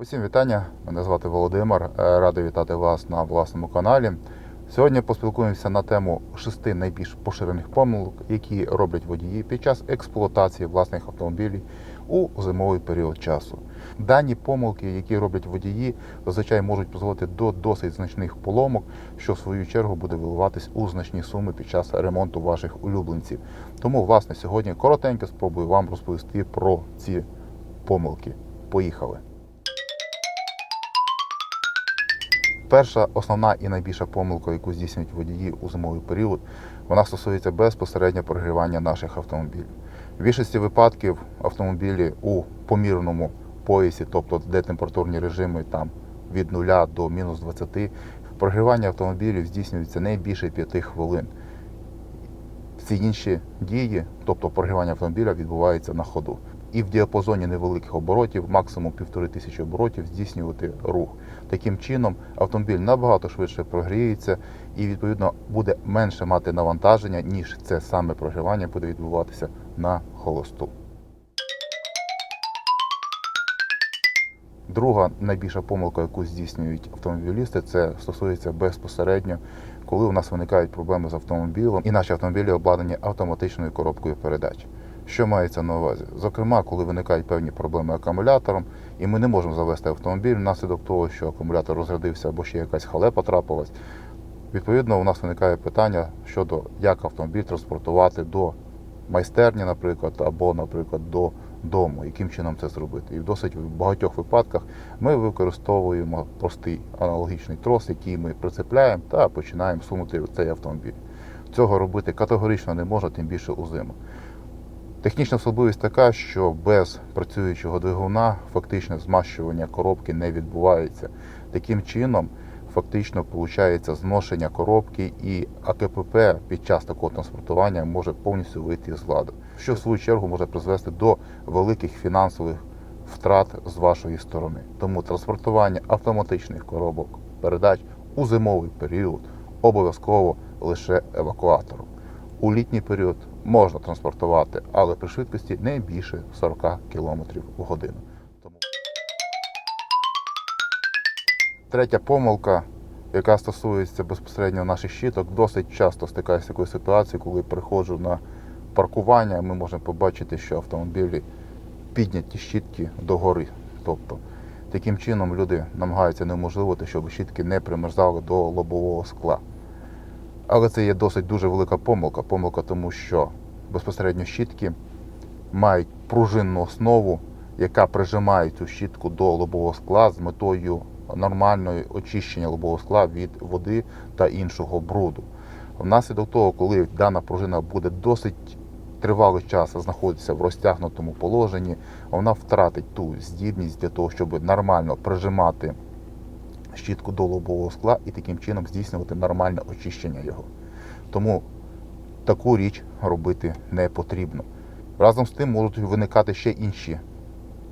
Усім вітання. Мене звати Володимир. Е, Радий вітати вас на власному каналі. Сьогодні поспілкуємося на тему шести найбільш поширених помилок, які роблять водії під час експлуатації власних автомобілів у зимовий період часу. Дані помилки, які роблять водії, зазвичай можуть призводити до досить значних поломок, що в свою чергу буде виливатись у значні суми під час ремонту ваших улюбленців. Тому, власне, сьогодні коротенько спробую вам розповісти про ці помилки. Поїхали! Перша основна і найбільша помилка, яку здійснюють водії у зимовий період, вона стосується безпосередньо прогрівання наших автомобілів. В більшості випадків автомобілі у помірному поясі, тобто де температурні режими там від 0 до мінус 20, прогрівання автомобілів здійснюється не більше 5 хвилин. Всі інші дії, тобто прогрівання автомобіля, відбувається на ходу. І в діапазоні невеликих оборотів, максимум півтори тисячі оборотів, здійснювати рух. Таким чином автомобіль набагато швидше прогріється і відповідно буде менше мати навантаження, ніж це саме прогрівання буде відбуватися на холосту. Друга найбільша помилка, яку здійснюють автомобілісти, це стосується безпосередньо, коли у нас виникають проблеми з автомобілем, і наші автомобілі обладнані автоматичною коробкою передач. Що мається на увазі? Зокрема, коли виникають певні проблеми акумулятором, і ми не можемо завести автомобіль внаслідок того, що акумулятор розрядився або ще якась халепа трапилась. Відповідно, у нас виникає питання щодо як автомобіль транспортувати до майстерні, наприклад, або, наприклад, до дому, яким чином це зробити. І в досить багатьох випадках ми використовуємо простий аналогічний трос, який ми прицепляємо та починаємо сунути цей автомобіль. Цього робити категорично не можна, тим більше у зиму. Технічна особливість така, що без працюючого двигуна фактичне змащування коробки не відбувається. Таким чином, фактично виходить зношення коробки і АКПП під час такого транспортування може повністю вийти з ладу, що в свою чергу може призвести до великих фінансових втрат з вашої сторони. Тому транспортування автоматичних коробок передач у зимовий період обов'язково лише евакуатором. У літній період можна транспортувати, але при швидкості не більше 40 км в годину. Тому... Третя помилка, яка стосується безпосередньо наших щиток, досить часто стикаюся з такою ситуацією, коли приходжу на паркування, ми можемо побачити, що автомобілі підняті щітки догори. Тобто, таким чином люди намагаються неможливити, щоб щітки не примерзали до лобового скла. Але це є досить дуже велика помилка. Помилка тому, що безпосередньо щітки мають пружинну основу, яка прижимає цю щітку до лобового скла з метою нормального очищення лобового скла від води та іншого бруду. Внаслідок того, коли дана пружина буде досить тривалий час знаходитися в розтягнутому положенні, вона втратить ту здібність для того, щоб нормально прижимати щітку до лобового скла і таким чином здійснювати нормальне очищення його. Тому таку річ робити не потрібно. Разом з тим можуть виникати ще інші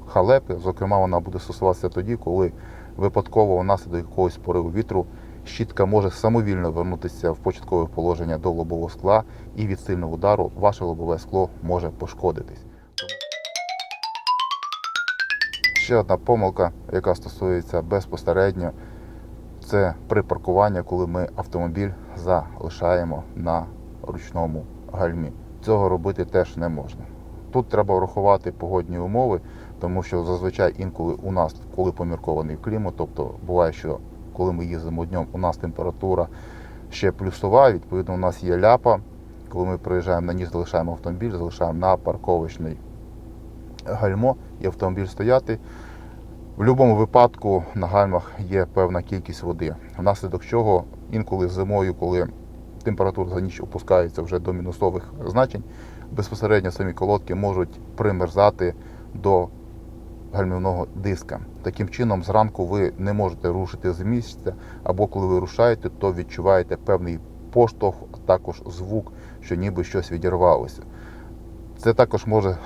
халепи. Зокрема, вона буде стосуватися тоді, коли випадково внаслідок якогось пориву вітру щітка може самовільно вернутися в початкове положення до лобового скла, і від сильного удару ваше лобове скло може пошкодитись. Ще одна помилка, яка стосується безпосередньо, це при паркуванні, коли ми автомобіль залишаємо на ручному гальмі. Цього робити теж не можна. Тут треба врахувати погодні умови, тому що зазвичай інколи у нас, коли поміркований клімат, тобто буває, що коли ми їздимо днем, у нас температура ще плюсова, відповідно, у нас є ляпа. Коли ми приїжджаємо на ніж, залишаємо автомобіль, залишаємо на парковочний гальмо і автомобіль стояти. В будь-якому випадку на гальмах є певна кількість води, внаслідок чого інколи зимою, коли температура за ніч опускається вже до мінусових значень, безпосередньо самі колодки можуть примерзати до гальмівного диска. Таким чином, зранку ви не можете рушити з місця, або коли ви рушаєте, то відчуваєте певний поштовх, а також звук, що ніби щось відірвалося. Це також може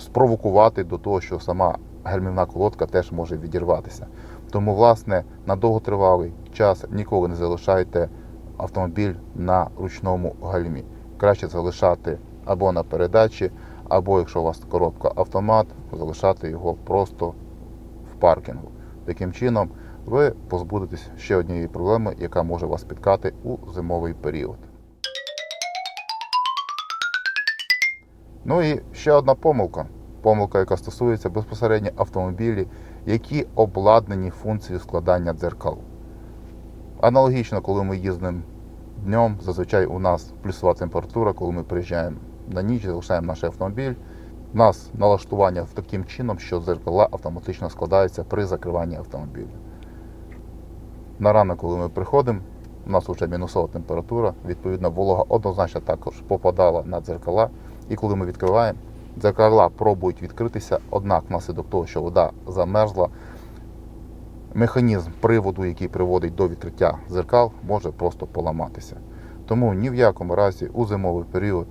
спровокувати до того, що сама гальмівна колодка теж може відірватися. Тому, власне, на довготривалий час ніколи не залишайте автомобіль на ручному гальмі. Краще залишати або на передачі, або якщо у вас коробка автомат, залишати його просто в паркінгу. Таким чином, ви позбудетесь ще однієї проблеми, яка може вас спіткати у зимовий період. Ну і ще одна помилка. Помилка, яка стосується безпосередньо автомобілів, які обладнані функцією складання дзеркал. Аналогічно, коли ми їздимо днем, зазвичай у нас плюсова температура, коли ми приїжджаємо на ніч, залишаємо наш автомобіль. У нас налаштування таким чином, що дзеркала автоматично складаються при закриванні автомобіля. На ранок, коли ми приходимо, у нас вже мінусова температура, відповідно, волога однозначно також попадала на дзеркала. І коли ми відкриваємо, дзеркала пробують відкритися, однак внаслідок того, що вода замерзла, механізм приводу, який приводить до відкриття дзеркал, може просто поламатися. Тому ні в якому разі у зимовий період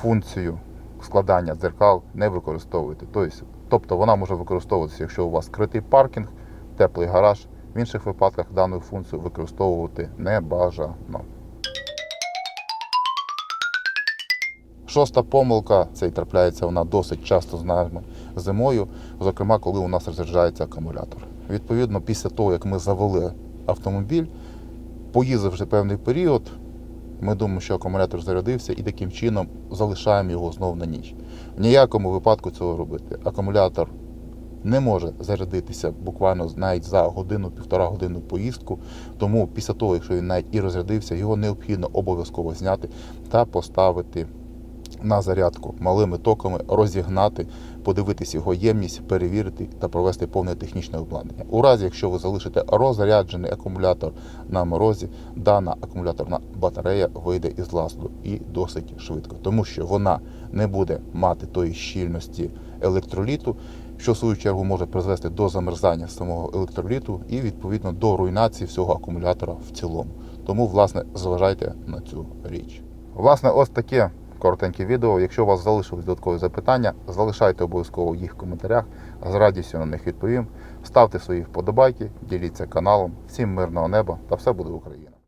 функцію складання дзеркал не використовуйте. Тобто, тобто вона може використовуватися, якщо у вас скритий паркінг, теплий гараж. В інших випадках дану функцію використовувати не бажано. Шоста помилка, це і трапляється вона досить часто з нами зимою, зокрема, коли у нас розряджається акумулятор. Відповідно, після того, як ми завели автомобіль, поїздивши певний період, ми думаємо, що акумулятор зарядився і таким чином залишаємо його знову на ніч. В ніякому випадку цього робити. Акумулятор не може зарядитися буквально навіть за годину-півтора годину поїздку. Тому після того, якщо він навіть і розрядився, його необхідно обов'язково зняти та поставити на зарядку малими токами, розігнати, подивитись його ємність, перевірити та провести повне технічне обладнання. У разі, якщо ви залишите розряджений акумулятор на морозі, дана акумуляторна батарея вийде із ладу і досить швидко, тому що вона не буде мати тої щільності електроліту, що в свою чергу може призвести до замерзання самого електроліту і відповідно до руйнації всього акумулятора в цілому. Тому, власне, зважайте на цю річ. Власне, ось таке коротеньке відео. Якщо у вас залишились додаткові запитання, залишайте обов'язково їх в коментарях. З радістю на них відповім. Ставте свої вподобайки, діліться каналом. Всім мирного неба та все буде Україна!